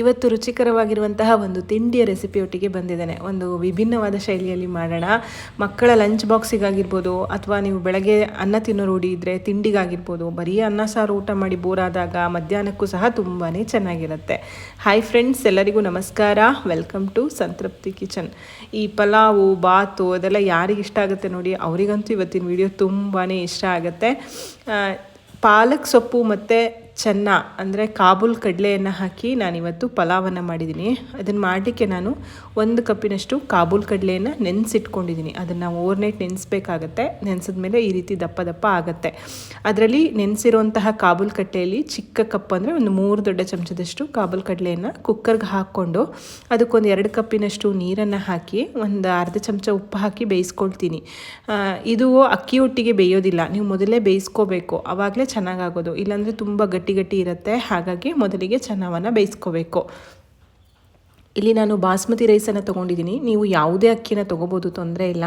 ಇವತ್ತು ರುಚಿಕರವಾಗಿರುವಂತಹ ಒಂದು ತಿಂಡಿಯ ರೆಸಿಪಿಯೊಟ್ಟಿಗೆ ಬಂದಿದ್ದೇನೆ. ಒಂದು ವಿಭಿನ್ನವಾದ ಶೈಲಿಯಲ್ಲಿ ಮಾಡೋಣ. ಮಕ್ಕಳ ಲಂಚ್ ಬಾಕ್ಸಿಗಾಗಿರ್ಬೋದು ಅಥವಾ ನೀವು ಬೆಳಗ್ಗೆ ಅನ್ನ ತಿನ್ನೋ ರೂಢಿ ಇದ್ದರೆ ತಿಂಡಿಗಾಗಿರ್ಬೋದು, ಬರೀ ಅನ್ನ, ಸಾರು, ಊಟ ಮಾಡಿ ಬೋರಾದಾಗ ಮಧ್ಯಾಹ್ನಕ್ಕೂ ಸಹ ತುಂಬಾ ಚೆನ್ನಾಗಿರುತ್ತೆ. ಹಾಯ್ ಫ್ರೆಂಡ್ಸ್ ಎಲ್ಲರಿಗೂ ನಮಸ್ಕಾರ. ವೆಲ್ಕಮ್ ಟು ಸಂತೃಪ್ತಿ ಕಿಚನ್ ಈ ಪಲಾವು, ಬಾತು ಅದೆಲ್ಲ ಯಾರಿಗೆ ಇಷ್ಟ ಆಗುತ್ತೆ ನೋಡಿ, ಅವರಿಗಂತೂ ಇವತ್ತಿನ ವಿಡಿಯೋ ತುಂಬಾ ಇಷ್ಟ ಆಗುತ್ತೆ. ಪಾಲಕ್ ಸೊಪ್ಪು ಮತ್ತು ಚೆನ್ನ, ಅಂದರೆ ಕಾಬೂಲ್ ಕಡಲೆಯನ್ನು ಹಾಕಿ ನಾನಿವತ್ತು ಪಲಾವನ್ನು ಮಾಡಿದ್ದೀನಿ. ಅದನ್ನು ಮಾಡಲಿಕ್ಕೆ ನಾನು ಒಂದು ಕಪ್ಪಿನಷ್ಟು ಕಾಬೂಲ್ ಕಡಲೆಯನ್ನು ನೆನೆಸಿಟ್ಕೊಂಡಿದ್ದೀನಿ. ಅದನ್ನು ಓವರ್ ನೈಟ್ ನೆನೆಸ್ಬೇಕಾಗತ್ತೆ. ನೆನೆಸಿದ್ಮೇಲೆ ಈ ರೀತಿ ದಪ್ಪ ದಪ್ಪ ಆಗುತ್ತೆ. ಅದರಲ್ಲಿ ನೆನೆಸಿರುವಂತಹ ಕಾಬೂಲ್ ಕಡಲೆಯಲ್ಲಿ ಚಿಕ್ಕ ಕಪ್ ಅಂದರೆ ಒಂದು ಮೂರು ದೊಡ್ಡ ಚಮಚದಷ್ಟು ಕಾಬೂಲ್ ಕಡಲೆಯನ್ನು ಕುಕ್ಕರ್ಗೆ ಹಾಕ್ಕೊಂಡು ಅದಕ್ಕೊಂದು ಎರಡು ಕಪ್ಪಿನಷ್ಟು ನೀರನ್ನು ಹಾಕಿ ಒಂದು ಅರ್ಧ ಚಮಚ ಉಪ್ಪು ಹಾಕಿ ಬೇಯಿಸ್ಕೊಳ್ತೀನಿ. ಇದು ಅಕ್ಕಿ ಒಟ್ಟಿಗೆ ಬೇಯೋದಿಲ್ಲ. ನೀವು ಮೊದಲೇ ಬೇಯಿಸ್ಕೋಬೇಕು. ಆವಾಗಲೇ ಚೆನ್ನಾಗಾಗೋದು. ಇಲ್ಲಾಂದರೆ ತುಂಬ ಗಟ್ಟಿ ಗಟ್ಟಿ ಗಟ್ಟಿ ಇರುತ್ತೆ. ಹಾಗಾಗಿ ಮೊದಲಿಗೆ ಚೆನ್ನವನ್ನು ಬೇಯಿಸ್ಕೋಬೇಕು. ಇಲ್ಲಿ ನಾನು ಬಾಸ್ಮತಿ ರೈಸನ್ನು ತೊಗೊಂಡಿದ್ದೀನಿ. ನೀವು ಯಾವುದೇ ಅಕ್ಕಿನ ತೊಗೋಬೋದು, ತೊಂದರೆ ಇಲ್ಲ.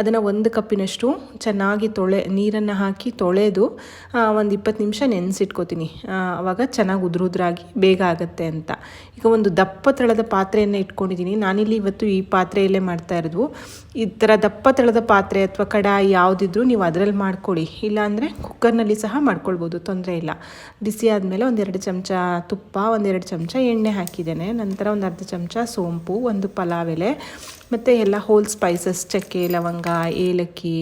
ಅದನ್ನು ಒಂದು ಕಪ್ಪಿನಷ್ಟು ಚೆನ್ನಾಗಿ ತೊಳೆ, ನೀರನ್ನು ಹಾಕಿ ತೊಳೆದು ಒಂದು ಇಪ್ಪತ್ತು ನಿಮಿಷ ನೆನೆಸಿಟ್ಕೋತೀನಿ. ಆವಾಗ ಚೆನ್ನಾಗಿ ಉದುರುದ್ರಾಗಿ ಬೇಗ ಆಗುತ್ತೆ ಅಂತ. ಈಗ ಒಂದು ದಪ್ಪ ತಳದ ಪಾತ್ರೆಯನ್ನು ಇಟ್ಕೊಂಡಿದ್ದೀನಿ. ನಾನಿಲ್ಲಿ ಇವತ್ತು ಈ ಪಾತ್ರೆಯಲ್ಲೇ ಮಾಡ್ತಾ ಇರೋದು. ಈ ಥರ ದಪ್ಪ ತಳದ ಪಾತ್ರೆ ಅಥವಾ ಕಡಾಯಿ ಯಾವುದಿದ್ರೂ ನೀವು ಅದರಲ್ಲಿ ಮಾಡ್ಕೊಳ್ಳಿ ಇಲ್ಲಾಂದರೆ ಕುಕ್ಕರ್ನಲ್ಲಿ ಸಹ ಮಾಡ್ಕೊಳ್ಬೋದು, ತೊಂದರೆ ಇಲ್ಲ. ಬಿಸಿ ಆದಮೇಲೆ ಒಂದೆರಡು ಚಮಚ ತುಪ್ಪ, ಒಂದೆರಡು ಚಮಚ ಎಣ್ಣೆ ಹಾಕಿದ್ದೇನೆ. ನಂತರ ಒಂದು ಅರ್ಧ ಚಮಚ ಸೋಂಪು, ಒಂದು ಪಲಾವ್ ಎಲೆ ಮತ್ತು ಎಲ್ಲ ಹೋಲ್ ಸ್ಪೈಸಸ್ ಚಕ್ಕೆ, ಲವಂಗ, ಏಲಕ್ಕಿ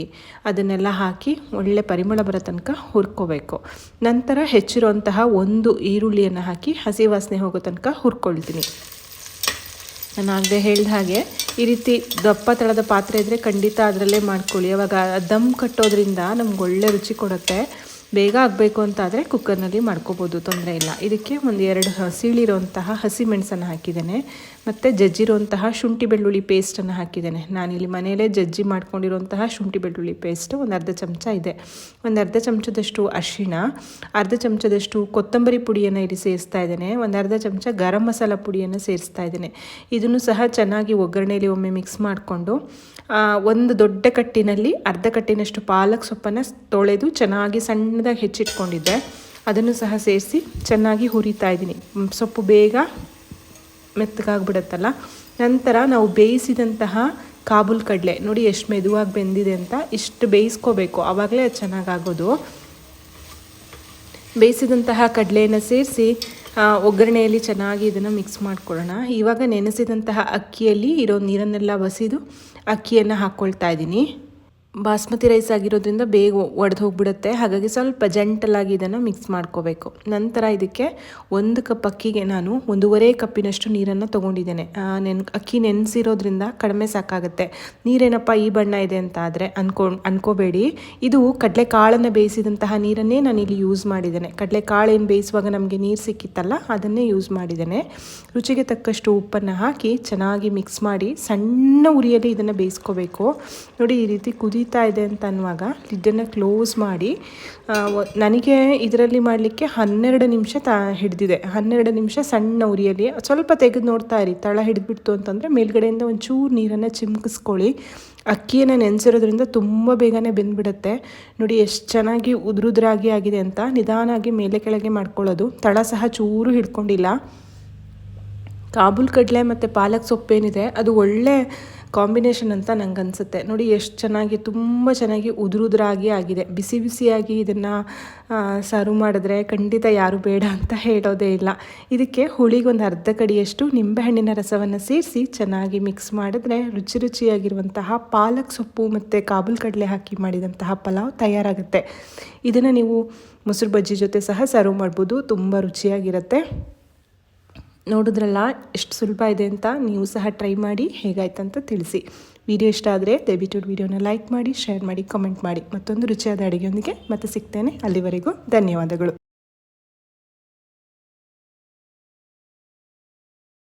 ಅದನ್ನೆಲ್ಲ ಹಾಕಿ ಒಳ್ಳೆ ಪರಿಮಳ ಬರೋ ತನಕ ಹುರ್ಕೋಬೇಕು. ನಂತರ ಹೆಚ್ಚಿರುವಂತಹ ಒಂದು ಈರುಳ್ಳಿಯನ್ನು ಹಾಕಿ ಹಸಿ ವಾಸನೆ ಹೋಗೋ ತನಕ ಹುರ್ಕೊಳ್ತೀನಿ. ನಾನು ಆಗದೆ ಹೇಳ್ದ ಹಾಗೆ, ಈ ರೀತಿ ದಪ್ಪ ತಳದ ಪಾತ್ರೆ ಇದ್ದರೆ ಖಂಡಿತ ಅದರಲ್ಲೇ ಮಾಡ್ಕೊಳ್ಳಿ. ಅವಾಗ ದಮ್ ಕಟ್ಟೋದ್ರಿಂದ ನಮ್ಗೆ ಒಳ್ಳೆ ರುಚಿ ಕೊಡುತ್ತೆ. ಬೇಗ ಆಗಬೇಕು ಅಂತಾದರೆ ಕುಕ್ಕರ್ನಲ್ಲಿ ಮಾಡ್ಕೋಬೋದು, ತೊಂದರೆ ಇಲ್ಲ. ಇದಕ್ಕೆ ಒಂದು ಎರಡು ಹಸಿಳಿರುವಂತಹ ಹಸಿ ಮೆಣಸನ್ನು ಹಾಕಿದ್ದೇನೆ. ಮತ್ತು ಜಜ್ಜಿರುವಂತಹ ಶುಂಠಿ ಬೆಳ್ಳುಳ್ಳಿ ಪೇಸ್ಟನ್ನು ಹಾಕಿದ್ದೇನೆ. ನಾನಿಲ್ಲಿ ಮನೆಯಲ್ಲೇ ಜಜ್ಜಿ ಮಾಡ್ಕೊಂಡಿರುವಂತಹ ಶುಂಠಿ ಬೆಳ್ಳುಳ್ಳಿ ಪೇಸ್ಟ್ ಒಂದು ಅರ್ಧ ಚಮಚ ಇದೆ. ಒಂದು ಅರ್ಧ ಚಮಚದಷ್ಟು ಅರಿಶಿಣ, ಅರ್ಧ ಚಮಚದಷ್ಟು ಕೊತ್ತಂಬರಿ ಪುಡಿಯನ್ನು ಇಲ್ಲಿ ಸೇರಿಸ್ತಾ ಇದ್ದೇನೆ. ಒಂದು ಅರ್ಧ ಚಮಚ ಗರಂ ಮಸಾಲ ಪುಡಿಯನ್ನು ಸೇರಿಸ್ತಾ ಇದ್ದೇನೆ. ಇದನ್ನು ಸಹ ಚೆನ್ನಾಗಿ ಒಗ್ಗರಣೆಯಲ್ಲಿ ಒಮ್ಮೆ ಮಿಕ್ಸ್ ಮಾಡಿಕೊಂಡು ಒಂದು ದೊಡ್ಡ ಕಟ್ಟಿನಲ್ಲಿ ಅರ್ಧ ಕಟ್ಟಿನಷ್ಟು ಪಾಲಕ್ ಸೊಪ್ಪನ್ನು ತೊಳೆದು ಚೆನ್ನಾಗಿ ಹೆಚ್ಚಿಟ್ಕೊಂಡಿದ್ದೆ. ಅದನ್ನು ಸಹ ಸೇರಿಸಿ ಚೆನ್ನಾಗಿ ಹುರಿತಾ ಇದ್ದೀನಿ. ಸೊಪ್ಪು ಬೇಗ ಮೆತ್ತಗಾಗ್ಬಿಡುತ್ತಲ್ಲ. ನಂತರ ನಾವು ಬೇಯಿಸಿದಂತಹ ಕಾಬೂಲ್ ಕಡಲೆ. ನೋಡಿ ಎಷ್ಟು ಮೆದುವಾಗಿ ಬೆಂದಿದೆ ಅಂತ. ಇಷ್ಟು ಬೇಯಿಸ್ಕೋಬೇಕು. ಆವಾಗಲೇ ಅದು ಚೆನ್ನಾಗಾಗೋದು. ಬೇಯಿಸಿದಂತಹ ಕಡಲೆಯನ್ನು ಸೇರಿಸಿ ಒಗ್ಗರಣೆಯಲ್ಲಿ ಚೆನ್ನಾಗಿ ಇದನ್ನು ಮಿಕ್ಸ್ ಮಾಡ್ಕೊಳ್ಳೋಣ. ಇವಾಗ ನೆನೆಸಿದಂತಹ ಅಕ್ಕಿಯಲ್ಲಿ ಇರೋ ನೀರನ್ನೆಲ್ಲ ಬಸಿದು ಅಕ್ಕಿಯನ್ನು ಹಾಕ್ಕೊಳ್ತಾ ಇದ್ದೀನಿ. ಬಾಸ್ಮತಿ ರೈಸ್ ಆಗಿರೋದ್ರಿಂದ ಬೇಗ ಒಡೆದು ಹೋಗ್ಬಿಡುತ್ತೆ. ಹಾಗಾಗಿ ಸ್ವಲ್ಪ ಜಂಟಲಾಗಿ ಇದನ್ನು ಮಿಕ್ಸ್ ಮಾಡ್ಕೋಬೇಕು. ನಂತರ ಇದಕ್ಕೆ ಒಂದು ಕಪ್ ಅಕ್ಕಿಗೆ ನಾನು ಒಂದೂವರೆ ಕಪ್ಪಿನಷ್ಟು ನೀರನ್ನು ತೊಗೊಂಡಿದ್ದೇನೆ. ನೆನ್, ಅಕ್ಕಿ ನೆನೆಸಿರೋದ್ರಿಂದ ಕಡಿಮೆ ಸಾಕಾಗುತ್ತೆ. ನೀರೇನಪ್ಪ ಈ ಬಣ್ಣ ಇದೆ ಅಂತ ಆದರೆ ಅನ್ಕೊ, ಅನ್ಕೋಬೇಡಿ. ಇದು ಕಡಲೆಕಾಳನ್ನು ಬೇಯಿಸಿದಂತಹ ನೀರನ್ನೇ ನಾನು ಇಲ್ಲಿ ಯೂಸ್ ಮಾಡಿದ್ದೇನೆ. ಕಡಲೆಕಾಳು ಏನು ಬೇಯಿಸುವಾಗ ನಮಗೆ ನೀರು ಸಿಕ್ಕಿತ್ತಲ್ಲ, ಅದನ್ನೇ ಯೂಸ್ ಮಾಡಿದ್ದೇನೆ. ರುಚಿಗೆ ತಕ್ಕಷ್ಟು ಉಪ್ಪನ್ನು ಹಾಕಿ ಚೆನ್ನಾಗಿ ಮಿಕ್ಸ್ ಮಾಡಿ ಸಣ್ಣ ಉರಿಯಲ್ಲಿ ಇದನ್ನು ಬೇಯಿಸ್ಕೋಬೇಕು. ನೋಡಿ ಈ ರೀತಿ ಕುದೀತಾ ಇದೆ ಅಂತ ಅನ್ನುವಾಗ ಲಿಡ್ಡನ್ನು ಕ್ಲೋಸ್ ಮಾಡಿ ನನಗೆ ಇದರಲ್ಲಿ ಮಾಡಲಿಕ್ಕೆ ಹನ್ನೆರಡು ನಿಮಿಷ ತ, ಹಿಡಿದಿದೆ. ಹನ್ನೆರಡು ನಿಮಿಷ ಸಣ್ಣ ಉರಿಯಲ್ಲಿ, ಸ್ವಲ್ಪ ತೆಗೆದು ನೋಡ್ತಾ ಇರಿ. ತಳ ಹಿಡಿದ್ಬಿಡ್ತು ಅಂತಂದರೆ ಮೇಲ್ಗಡೆಯಿಂದ ಒಂಚೂರು ನೀರನ್ನು ಚಿಮ್ಕಿಸ್ಕೊಳ್ಳಿ. ಅಕ್ಕಿಯನ್ನು ನೆನೆಸಿರೋದ್ರಿಂದ ತುಂಬ ಬೇಗನೆ ಬೆಂದ್ಬಿಡುತ್ತೆ. ನೋಡಿ ಎಷ್ಟು ಚೆನ್ನಾಗಿ ಉದುರುದ್ರಾಗಿ ಆಗಿದೆ ಅಂತ ನಿಧಾನಾಗಿ ಮೇಲೆ ಕೆಳಗೆ ಮಾಡ್ಕೊಳ್ಳೋದು. ತಳ ಸಹ ಚೂರು ಹಿಡ್ಕೊಂಡಿಲ್ಲ. ಕಾಬೂಲ್ ಕಡಲೆ ಮತ್ತು ಪಾಲಕ್ ಸೊಪ್ಪೇನಿದೆ, ಅದು ಒಳ್ಳೆ ಕಾಂಬಿನೇಷನ್ ಅಂತ ನಂಗೆ ಅನಿಸುತ್ತೆ ನೋಡಿ, ಎಷ್ಟು ಚೆನ್ನಾಗಿ, ತುಂಬ ಚೆನ್ನಾಗಿ ಉದುರುದ್ರಾಗಿ ಆಗಿದೆ. ಬಿಸಿ ಬಿಸಿಯಾಗಿ ಇದನ್ನು ಸರ್ವ್ ಮಾಡಿದ್ರೆ ಖಂಡಿತ ಯಾರು ಬೇಡ ಅಂತ ಹೇಳೋದೇ ಇಲ್ಲ. ಇದಕ್ಕೆ ಹುಳಿಗೊಂದು ಅರ್ಧ ಕಡಿಯಷ್ಟು ನಿಂಬೆಹಣ್ಣಿನ ರಸವನ್ನು ಸೇರಿಸಿ ಚೆನ್ನಾಗಿ ಮಿಕ್ಸ್ ಮಾಡಿದ್ರೆ ರುಚಿ ರುಚಿಯಾಗಿರುವಂತಹ ಪಾಲಕ್ ಸೊಪ್ಪು ಮತ್ತು ಕಾಬುಲ್ ಕಡಲೆ ಹಾಕಿ ಮಾಡಿದಂತಹ ಪಲಾವ್ ತಯಾರಾಗುತ್ತೆ. ಇದನ್ನು ನೀವು ಮೊಸರು ಬಜ್ಜಿ ಜೊತೆ ಸಹ ಸರ್ವ್ ಮಾಡ್ಬೋದು, ತುಂಬ ರುಚಿಯಾಗಿರುತ್ತೆ. ನೋಡಿದ್ರಲ್ಲ, ಎಷ್ಟು ಸುಲಭ ಇದೆ ಅಂತ ನೀವು ಸಹ ಟ್ರೈ ಮಾಡಿ, ಹೇಗಾಯ್ತಂತ ತಿಳಿಸಿ. ವಿಡಿಯೋ ಇಷ್ಟ ಆದರೆ ದಯವಿಟ್ಟು ವಿಡಿಯೋನ ಲೈಕ್ ಮಾಡಿ, ಶೇರ್ ಮಾಡಿ, ಕಮೆಂಟ್ ಮಾಡಿ. ಮತ್ತೊಂದು ರುಚಿಯಾದ ಅಡುಗೆಯೊಂದಿಗೆ ಮತ್ತೆ ಸಿಗ್ತೇನೆ. ಅಲ್ಲಿವರೆಗೂ ಧನ್ಯವಾದಗಳು.